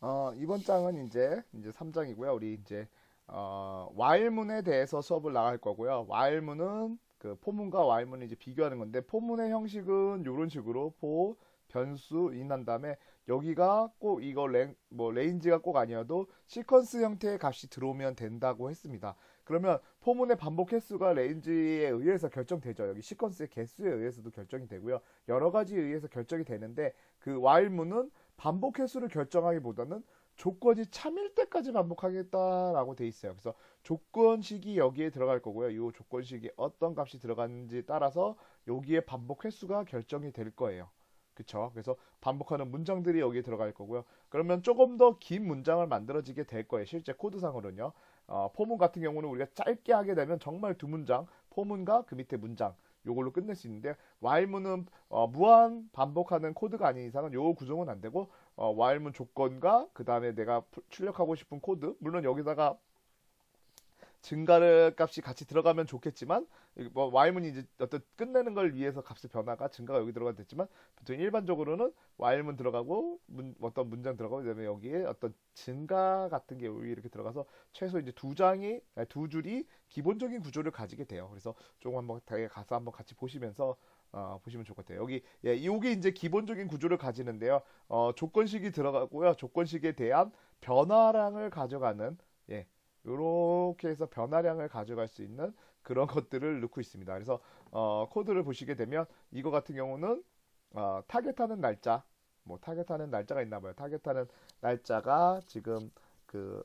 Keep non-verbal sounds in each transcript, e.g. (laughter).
어, 이번 장은 이제 이제 3장이고요. 우리 이제 어, 와일문에 대해서 수업을 나갈 거고요. 와일문은 그 포문과 와일문을 이제 비교하는 건데 포문의 형식은 이런 식으로 포 변수 인한 다음에 여기가 꼭 이거 레, 뭐 레인지가 꼭 아니어도 시퀀스 형태의 값이 들어오면 된다고 했습니다. 그러면 포문의 반복 횟수가 레인지에 의해서 결정되죠. 여기 시퀀스의 개수에 의해서도 결정이 되고요. 여러 가지에 의해서 결정이 되는데 그 와일문은 반복 횟수를 결정하기보다는 조건이 참일 때까지 반복하겠다라고 돼 있어요. 그래서 조건식이 여기에 들어갈 거고요. 이 조건식이 어떤 값이 들어가는지 따라서 여기에 반복 횟수가 결정이 될 거예요. 그쵸? 그래서 반복하는 문장들이 여기에 들어갈 거고요. 그러면 조금 더 긴 문장을 만들어지게 될 거예요. 실제 코드상으로는요. 어, 포문 같은 경우는 우리가 짧게 하게 되면 정말 두 문장, 포문과 그 밑에 문장 요걸로 끝낼 수 있는데 while문은 어, 무한 반복하는 코드가 아닌 이상은 요 구성은 안 되고 어, while문 조건과 그 다음에 내가 출력하고 싶은 코드 물론 여기다가 증가를 값이 같이 들어가면 좋겠지만 뭐 while문이 이제 어떤 끝내는 걸 위해서 값의 변화가 증가가 여기 들어가 됐지만 보통 일반적으로는 while문 들어가고 문, 어떤 문장 들어가고 그다음에 여기에 어떤 증가 같은 게 이렇게 들어가서 최소 이제 두 장이 두 줄이 기본적인 구조를 가지게 돼요. 그래서 조금 한번 가서 한번 같이 보시면서 어, 보시면 좋을 것 같아요. 여기 예, 이게 이제 기본적인 구조를 가지는데요. 어, 조건식이 들어가고요. 조건식에 대한 변화량을 가져가는 예, 이렇게 해서 변화량을 가져갈 수 있는 그런 것들을 넣고 있습니다. 그래서 어, 코드를 보시게 되면 이거 같은 경우는 어, 타겟하는 날짜, 뭐 타겟하는 날짜가 있나 봐요. 타겟하는 날짜가 지금 그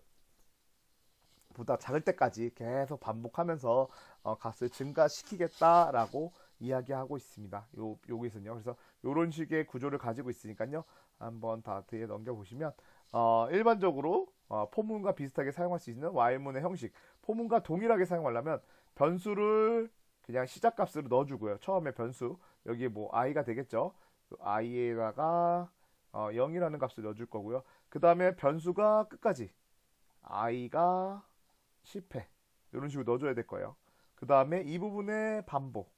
보다 작을 때까지 계속 반복하면서 어, 값을 증가시키겠다라고 이야기하고 있습니다. 요 여기서는요. 그래서 이런 식의 구조를 가지고 있으니까요. 한번 다 뒤에 넘겨 보시면 어, 일반적으로 어, 포문과 비슷하게 사용할 수 있는 while문의 형식. 포문과 동일하게 사용하려면 변수를 그냥 시작값으로 넣어주고요. 처음에 변수 여기에 뭐 i가 되겠죠. 그 i에다가 어, 0이라는 값을 넣어줄 거고요. 그 다음에 변수가 끝까지 i가 10회 이런 식으로 넣어줘야 될 거예요. 그 다음에 이 부분의 반복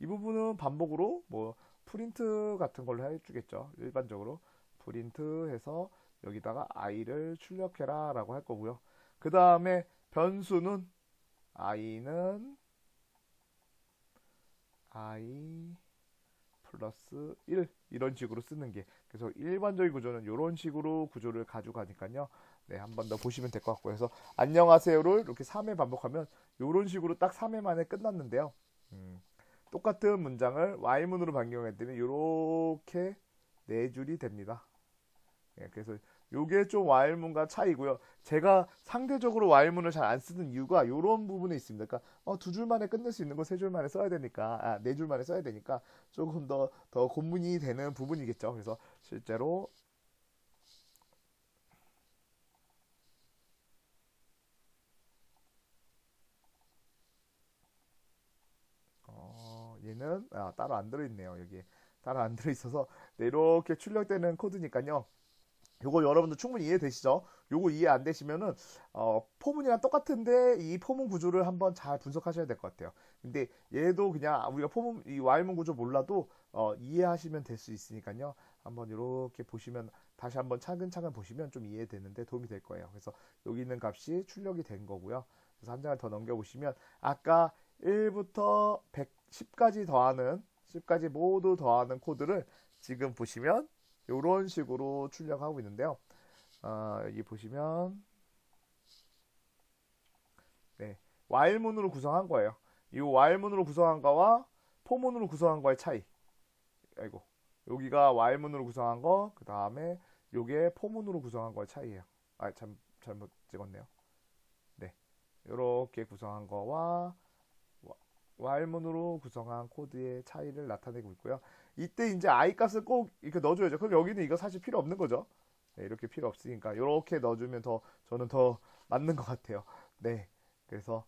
이 부분은 반복으로 뭐 프린트 같은 걸로 해주겠죠. 일반적으로 프린트 해서 여기다가 i를 출력해라 라고 할 거고요. 그 다음에 변수는 i는 i 플러스 1 이런 식으로 쓰는 게 그래서 일반적인 구조는 이런 식으로 구조를 가져가니까요. 네, 한 번 더 보시면 될 것 같고요. 그래서 안녕하세요를 이렇게 3회 반복하면 이런 식으로 딱 3회 만에 끝났는데요. 음, 똑같은 문장을 Y문으로 변경했더니 이렇게 네 줄이 됩니다. 예, 그래서 요게 좀 와일문과 차이고요. 제가 상대적으로 와일문을 잘 안 쓰는 이유가 이런 부분에 있습니다. 그러니까 어, 두 줄만에 끝낼 수 있는 거 세 줄만에 써야 되니까, 아, 네 줄만에 써야 되니까 조금 더, 더 고문이 되는 부분이겠죠. 그래서 실제로 어, 얘는 아, 따로 안 들어있네요. 여기 따로 안 들어있어서 네, 이렇게 출력되는 코드니까요. 요거 여러분들 충분히 이해되시죠? 요거 이해 안 되시면은 어, 포문이랑 똑같은데 이 포문 구조를 한번 잘 분석하셔야 될 것 같아요. 근데 얘도 그냥 우리가 포문 이 와일문 구조 몰라도 어, 이해하시면 될 수 있으니까요. 한번 이렇게 보시면 다시 한번 차근차근 보시면 좀 이해되는데 도움이 될 거예요. 그래서 여기 있는 값이 출력이 된 거고요. 그래서 한 장을 더 넘겨 보시면 아까 1부터 110까지 더하는 10까지 모두 더하는 코드를 지금 보시면 이런 식으로 출력하고 있는데요. 어, 여기 보시면 네, while문으로 구성한 거예요. 이 while문으로 구성한 거와 포문으로 구성한 거의 차이. 아이고 여기가 while문으로 구성한 거, 그 다음에 요게 포문으로 구성한 거의 차이예요. 아, 참 잘못 찍었네요. 네, 이렇게 구성한 거와 while문으로 구성한 코드의 차이를 나타내고 있고요. 이때 이제 i 값을 꼭 이렇게 넣어줘야죠. 그럼 여기는 이거 사실 필요 없는 거죠. 네, 이렇게 필요 없으니까 이렇게 넣어주면 더 저는 더 맞는 것 같아요. 네, 그래서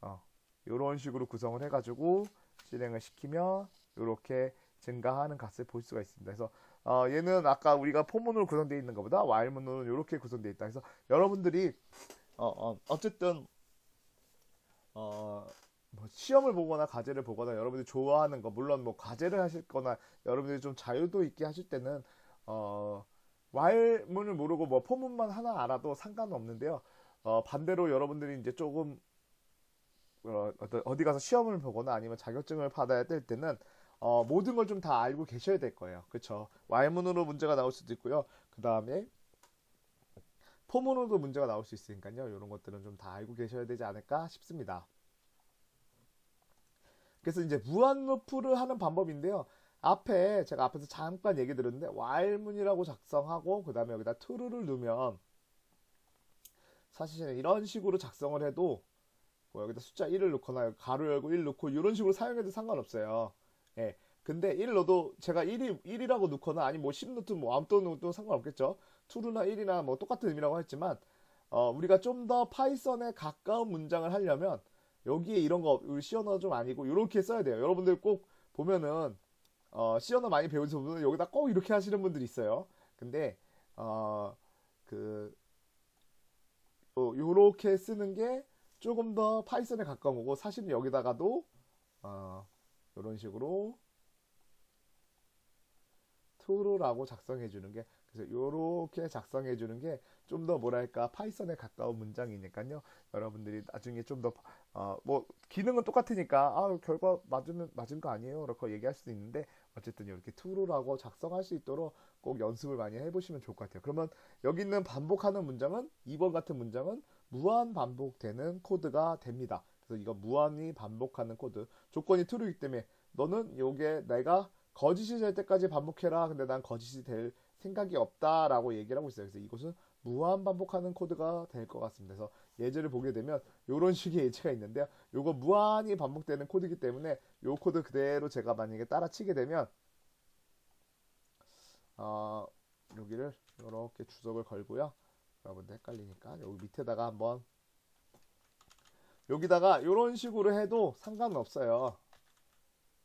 어, 이런 식으로 구성을 해가지고 실행을 시키면 이렇게 증가하는 값을 볼 수가 있습니다. 그래서 어, 얘는 아까 우리가 포문으로 구성되어 있는 것보다 while문으로 이렇게 구성되어 있다. 그래서 여러분들이 어, 어, 어쨌든 시험을 보거나 과제를 보거나 여러분들이 좋아하는 거 물론 뭐 과제를 하실 거나 여러분들이 좀 자유도 있게 하실 때는 어 while문을 모르고 뭐 포문만 하나 알아도 상관은 없는데요. 어, 반대로 여러분들이 이제 조금 어, 어디 가서 시험을 보거나 아니면 자격증을 받아야 될 때는 어, 모든 걸 좀 다 알고 계셔야 될 거예요. 그렇죠? while문으로 문제가 나올 수도 있고요. 그 다음에 포문으로도 문제가 나올 수 있으니까요. 이런 것들은 좀 다 알고 계셔야 되지 않을까 싶습니다. 그래서 이제 무한 루프를 하는 방법인데요. 앞에 제가 앞에서 잠깐 얘기 들었는데 while문이라고 작성하고 그 다음에 여기다 true를 넣으면 사실은 이런 식으로 작성을 해도 뭐 여기다 숫자 1을 넣거나 가로 열고 1 넣고 이런 식으로 사용해도 상관없어요. 예. 근데 1 넣어도 제가 1이 1이라고 넣거나 아니 뭐 10 넣든 뭐 아무도 넣어도 상관없겠죠. true나 1이나 뭐 똑같은 의미라고 했지만 어, 우리가 좀 더 파이썬에 가까운 문장을 하려면 여기에 이런 거 시언어 좀 아니고 이렇게 써야 돼요. 여러분들 꼭 보면은 어, 시언어 많이 배우신 분은 여기다 꼭 이렇게 하시는 분들이 있어요. 근데 어, 그 어, 요렇게 쓰는 게 조금 더 파이썬에 가까운 거고 사실은 여기다가도 어, 이런 식으로 true라고 작성해 주는 게 그래서 요렇게 작성해 주는 게 좀 더 뭐랄까 파이썬에 가까운 문장이니까요. 여러분들이 나중에 좀 더 어뭐 기능은 똑같으니까 아 결과 맞으면 맞은 거 아니에요. 이렇게 얘기할 수도 있는데 어쨌든 이렇게 true라고 작성할 수 있도록 꼭 연습을 많이 해보시면 좋을 것 같아요. 그러면 여기 있는 반복하는 문장은 2번 같은 문장은 무한 반복되는 코드가 됩니다. 그래서 이거 무한히 반복하는 코드 조건이 true이기 때문에 너는 요게 내가 거짓이 될 때까지 반복해라. 근데 난 거짓이 될 생각이 없다라고 얘기를 하고 있어요. 그래서 이것은 무한 반복하는 코드가 될 것 같습니다. 그래서 예제를 보게 되면 이런 식의 예제가 있는데요. 요거 무한히 반복되는 코드이기 때문에 요 코드 그대로 제가 만약에 따라치게 되면 어, 여기를 이렇게 주석을 걸고요. 여러분들 헷갈리니까 여기 밑에다가 한번 여기다가 이런 식으로 해도 상관은 없어요.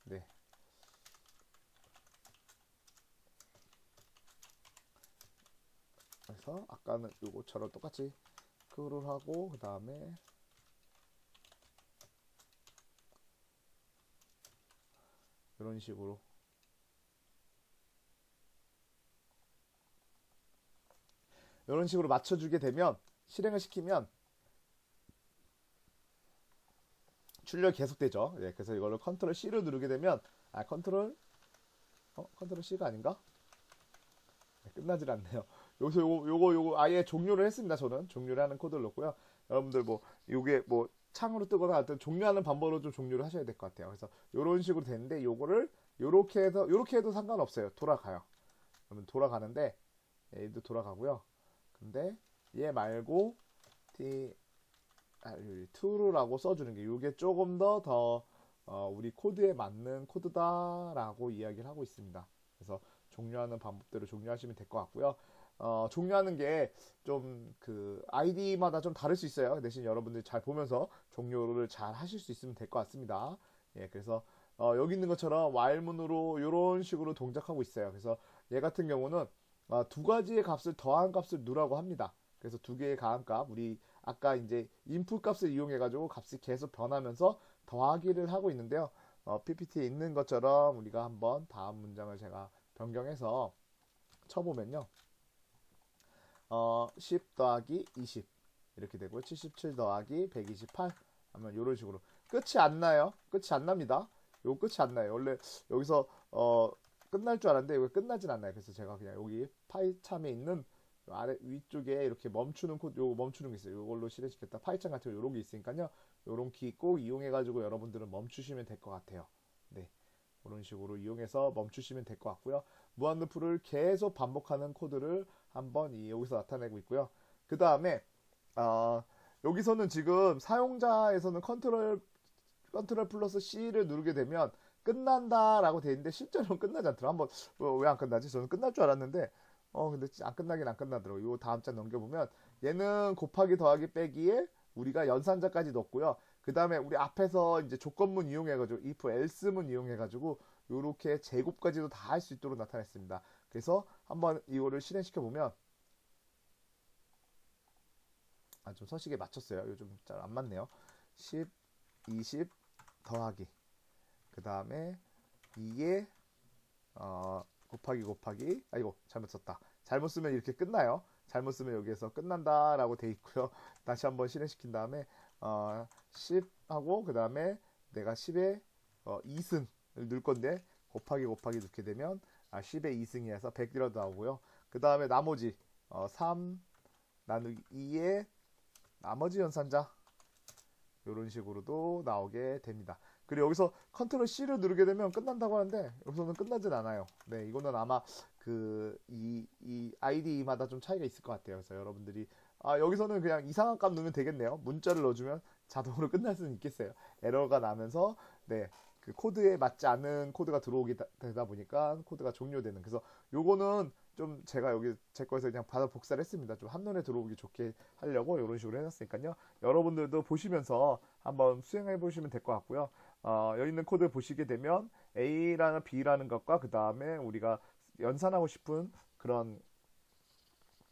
네. 그래서 아까는 요거처럼 똑같이 크롤 하고 그 다음에 이런 식으로 이런 식으로 맞춰주게 되면 실행을 시키면 출력 계속되죠. 예, 그래서 이걸로 컨트롤 C를 누르게 되면 아 컨트롤 어 컨트롤 C가 아닌가? 네, 끝나질 않네요. 여기서 요거 요거 요거 아예 종료를 했습니다. 저는 종료를 하는 코드를 넣고요. 여러분들 뭐 요게 뭐 창으로 뜨거나 하여튼 종료하는 방법으로 좀 종료를 하셔야 될 것 같아요. 그래서 요런 식으로 되는데 요거를 요렇게 해서 요렇게 해도 상관없어요. 돌아가요. 그러면 돌아가는데 얘도 돌아가고요. 근데 얘 말고 t 아, true라고 써주는 게 이게 조금 더 더 어, 우리 코드에 맞는 코드다라고 이야기를 하고 있습니다. 그래서 종료하는 방법대로 종료하시면 될 것 같고요. 어, 종료하는 게 좀 그 아이디마다 좀 다를 수 있어요. 그 대신 여러분들 잘 보면서 종료를 잘 하실 수 있으면 될 것 같습니다. 예, 그래서 어, 여기 있는 것처럼 while문으로 이런 식으로 동작하고 있어요. 그래서 얘 같은 경우는 어, 두 가지의 값을 더한 값을 누라고 합니다. 그래서 두 개의 가함값, 우리 아까 이제 인풋 값을 이용해 가지고 값이 계속 변하면서 더하기를 하고 있는데요. 어, PPT에 있는 것처럼 우리가 한번 다음 문장을 제가 변경해서 쳐보면요. 어, 10 더하기 20 이렇게 되고 77 더하기 128 하면 이런 식으로 끝이 안 나요. 끝이 안 납니다. 요 끝이 안 나요. 원래 여기서 어, 끝날 줄 알았는데 여기 끝나진 않나요. 그래서 제가 그냥 여기 파이참에 있는 아래 위쪽에 이렇게 멈추는 코드 요 멈추는 게 있어요. 요걸로 실행시켰다. 파이참 같은 거 요런 게 있으니까요. 요런 키 꼭 이용해 가지고 여러분들은 멈추시면 될 것 같아요. 네. 그런 식으로 이용해서 멈추시면 될 것 같고요. 무한 루프를 계속 반복하는 코드를 한번 이 여기서 나타내고 있고요. 그 다음에 어, 여기서는 지금 사용자에서는 컨트롤 컨트롤 플러스 C를 누르게 되면 끝난다라고 돼 있는데 실제로는 끝나지 않더라. 한번 어, 왜안 끝나지? 저는 끝날 줄 알았는데 어 근데 안 끝나긴 안 끝나더라고. 요 다음 장 넘겨 보면 얘는 곱하기 더하기 빼기에 우리가 연산자까지 넣었고요. 그 다음에 우리 앞에서 이제 조건문 이용해가지고 if else문 이용해가지고 요렇게 제곱까지도 다 할 수 있도록 나타냈습니다. 그래서 한번 이거를 실행시켜 보면 아 좀 서식에 맞췄어요. 요즘 잘 안 맞네요. 10, 20 더하기 그 다음에 2에 어, 곱하기 곱하기 아이고 잘못 썼다 잘못 쓰면 이렇게 끝나요. 잘못 쓰면 여기에서 끝난다라고 돼 있고요. (laughs) 다시 한번 실행시킨 다음에 어, 10 하고 그 다음에 내가 10에 어, 2승을 넣을 건데 곱하기 곱하기 넣게 되면 아, 10에 2승이어서 100이라도 나오고요. 그 다음에 나머지 어, 3 나누기 2에 나머지 연산자 이런 식으로도 나오게 됩니다. 그리고 여기서 컨트롤 C를 누르게 되면 끝난다고 하는데 여기서는 끝나진 않아요. 네, 이거는 아마 그 이 이 아이디마다 좀 차이가 있을 것 같아요. 그래서 여러분들이 아 여기서는 그냥 이상한 값 넣으면 되겠네요. 문자를 넣어주면 자동으로 (laughs) 끝날 수는 있겠어요. 에러가 나면서 네. 그 코드에 맞지 않는 코드가 들어오게 되다 보니까 코드가 종료되는 그래서 요거는 좀 제가 여기 제 거에서 그냥 받아 복사를 했습니다. 좀 한눈에 들어오기 좋게 하려고 이런 식으로 해놨으니까요. 여러분들도 보시면서 한번 수행해 보시면 될 것 같고요. 어, 여기 있는 코드 보시게 되면 A라는 B라는 것과 그 다음에 우리가 연산하고 싶은 그런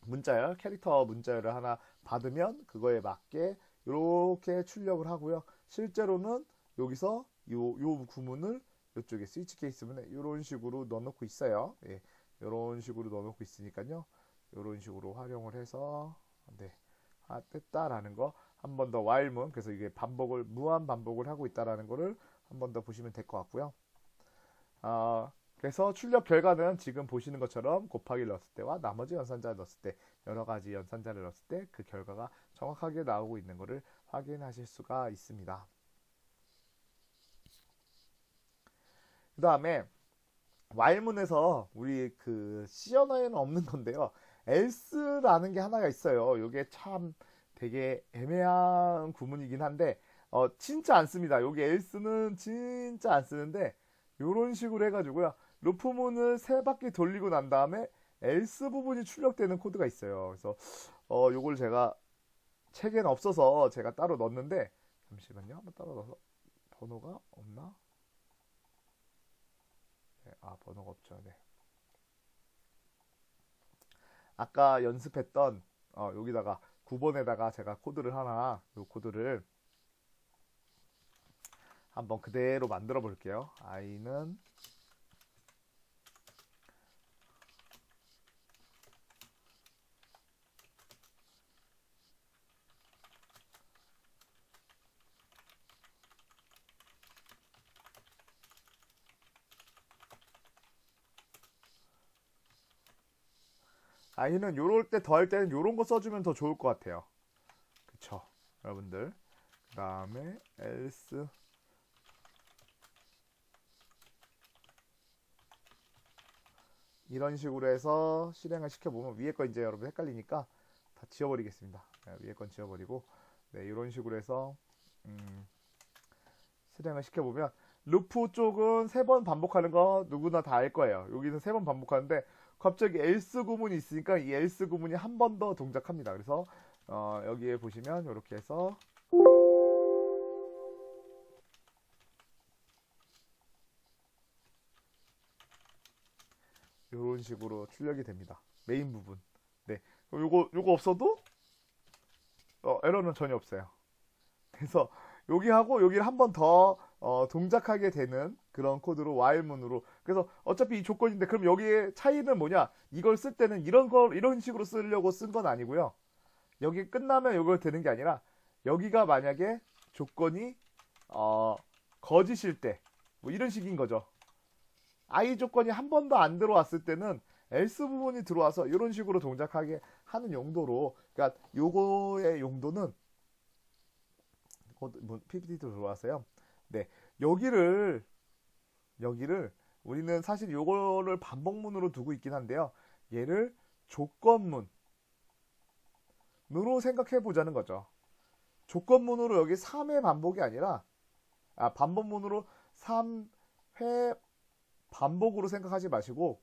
문자열, 캐릭터 문자열을 하나 받으면 그거에 맞게 이렇게 출력을 하고요. 실제로는 여기서 요, 요 구문을 이쪽에 스위치 케이스문에 이런 식으로 넣어놓고 있어요. 예, 이런 식으로 넣어놓고 있으니까요. 이런 식으로 활용을 해서 네, 아, 됐다라는 거 한 번 더 while문 그래서 이게 반복을 무한 반복을 하고 있다라는 거를 한 번 더 보시면 될 것 같고요. 아, 그래서 출력 결과는 지금 보시는 것처럼 곱하기를 넣었을 때와 나머지 연산자를 넣었을 때 여러 가지 연산자를 넣었을 때 그 결과가 정확하게 나오고 있는 것을 확인하실 수가 있습니다. 그 다음에 while문에서 우리 그 언어에는 없는 건데요. else라는 게 하나가 있어요. 이게 참 되게 애매한 구문이긴 한데 어, 진짜 안 씁니다. 여기 else는 진짜 안 쓰는데 이런 식으로 해가지고요. 루프문을 세 바퀴 돌리고 난 다음에 else 부분이 출력되는 코드가 있어요. 그래서 어, 요걸 제가 책에는 없어서 제가 따로 넣었는데 잠시만요. 한번 따로 넣어서 번호가 없나? 네, 아 번호가 없죠. 네. 아까 연습했던 어, 여기다가 9번에다가 제가 코드를 하나 이 코드를 한번 그대로 만들어 볼게요. i는 아이는 요럴 때 더할 때는 요런 거 써주면 더 좋을 것 같아요. 그쵸 여러분들 그 다음에 else 이런 식으로 해서 실행을 시켜보면 위에 거 이제 여러분 헷갈리니까 다 지워버리겠습니다. 네, 위에 건 지워버리고 네, 이런 식으로 해서 음, 실행을 시켜보면 루프 쪽은 세 번 반복하는 거 누구나 다 알 거예요. 여기는 세 번 반복하는데 갑자기 else 구문이 있으니까 이 else 구문이 한 번 더 동작합니다. 그래서 어, 여기에 보시면 이렇게 해서 이런 식으로 출력이 됩니다. 메인 부분. 네. 요거 요거 없어도 어, 에러는 전혀 없어요. 그래서 여기 하고 여기를 한 번 더 어, 동작하게 되는 그런 코드로 while문으로. 그래서 어차피 이 조건인데 그럼 여기에 차이는 뭐냐? 이걸 쓸 때는 이런 거 이런 식으로 쓰려고 쓴 건 아니고요. 여기 끝나면 이걸 되는 게 아니라 여기가 만약에 조건이 어, 거짓일 때 뭐 이런 식인 거죠. I 조건이 한 번도 안 들어왔을 때는 else 부분이 들어와서 이런 식으로 동작하게 하는 용도로 그러니까 요거의 용도는 뭐 PPT도 들어왔어요. 네, 여기를 여기를 우리는 사실 요거를 반복문으로 두고 있긴 한데요. 얘를 조건문으로 생각해 보자는 거죠. 조건문으로 여기 3회 반복이 아니라 아, 반복문으로 3회 반복으로 생각하지 마시고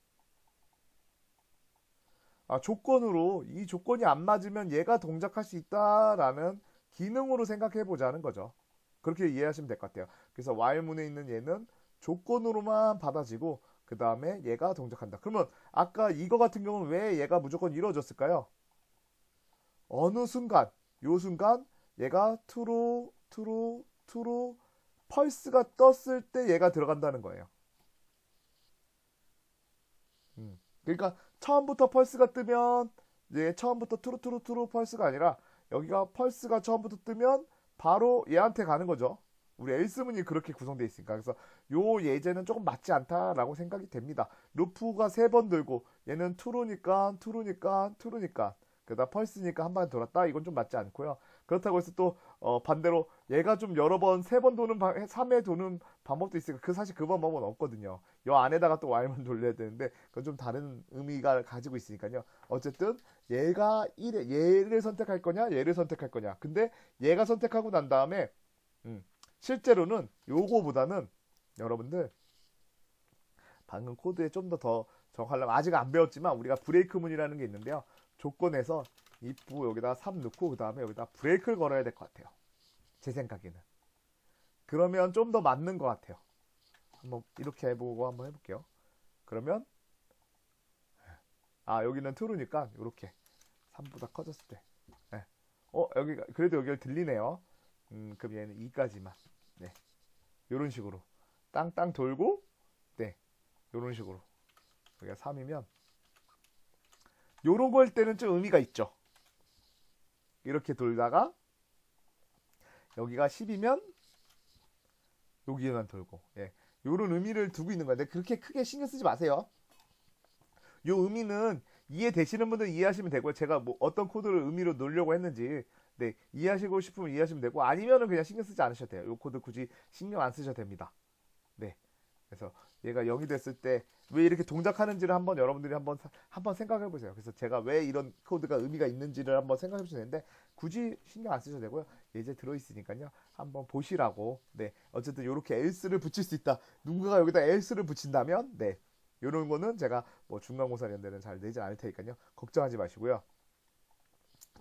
아, 조건으로 이 조건이 안 맞으면 얘가 동작할 수 있다라는 기능으로 생각해 보자는 거죠. 그렇게 이해하시면 될 것 같아요. 그래서 while문에 있는 얘는 조건으로만 받아지고 그 다음에 얘가 동작한다. 그러면 아까 이거 같은 경우는 왜 얘가 무조건 이루어졌을까요? 어느 순간, 요 순간 얘가 true, true, true, 펄스가 떴을 때 얘가 들어간다는 거예요. 음. 그러니까 처음부터 펄스가 뜨면 이제 처음부터 투루투루투루 펄스가 아니라 여기가 펄스가 처음부터 뜨면 바로 얘한테 가는 거죠. 우리 엘스문이 그렇게 구성되어 있으니까 그래서 요 예제는 조금 맞지 않다라고 생각이 됩니다. 루프가 세 번 들고 얘는 투루니까 투루니까 투루니까 그러다 펄스니까 한 번 돌았다 이건 좀 맞지 않고요. 그렇다고 해서 또 어, 반대로 얘가 좀 여러 번 세 번 도는 3회 도는 방법도 있으니까 그 사실 그 방법은 없거든요. 요 안에다가 또 Y만 (laughs) 돌려야 되는데 그건 좀 다른 의미가 가지고 있으니까요. 어쨌든 얘가 1회 얘를 선택할 거냐 얘를 선택할 거냐. 근데 얘가 선택하고 난 다음에 음, 실제로는 요거보다는 여러분들 방금 코드에 좀 더 더 정하려면 아직 안 배웠지만 우리가 브레이크 문이라는 게 있는데요. 조건에서 입부 여기다 3 넣고 그 다음에 여기다 브레이크를 걸어야 될 것 같아요. 제 생각에는. 그러면 좀 더 맞는 것 같아요. 한번 이렇게 해보고 한번 해볼게요. 그러면 아 여기는 트루니까 이렇게 3보다 커졌을 때. 네. 어 여기가 그래도 여기를 들리네요. 음 그럼 얘는 2까지만. 네. 요런 식으로 땅땅 돌고 네 요런 식으로 여기가 3이면 요런 거할 때는 좀 의미가 있죠. 이렇게 돌다가 여기가 10이면 여기에만 돌고 예. 요런 의미를 두고 있는 건데 그렇게 크게 신경 쓰지 마세요. 요 의미는 이해되시는 분들 이해하시면 되고요. 제가 뭐 어떤 코드를 의미로 넣으려고 했는지 네, 이해하시고 싶으면 이해하시면 되고 아니면은 그냥 신경 쓰지 않으셔도 돼요. 요 코드 굳이 신경 안 쓰셔도 됩니다. 네. 그래서 얘가 0이 됐을 때 왜 이렇게 동작하는지를 한번 여러분들이 한번 사- 한번 생각해 보세요. 그래서 제가 왜 이런 코드가 의미가 있는지를 한번 생각해 보시면 되는데 굳이 신경 안 쓰셔도 되고요. 예제 들어 있으니까요. 한번 보시라고. 네. 어쨌든 이렇게 else를 붙일 수 있다. 누군가가 여기다 else를 붙인다면 네. 요런 거는 제가 뭐 중간고사 데는 잘 내지 않을 테니까요. 걱정하지 마시고요.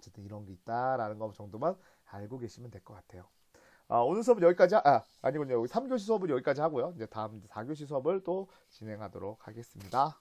어쨌든 이런 게 있다라는 거 정도만 알고 계시면 될 것 같아요. 아, 오늘 수업은 여기까지, 하- 아, 아니군요. 여기 3교시 수업은 여기까지 하고요. 이제 다음 4교시 수업을 또 진행하도록 하겠습니다.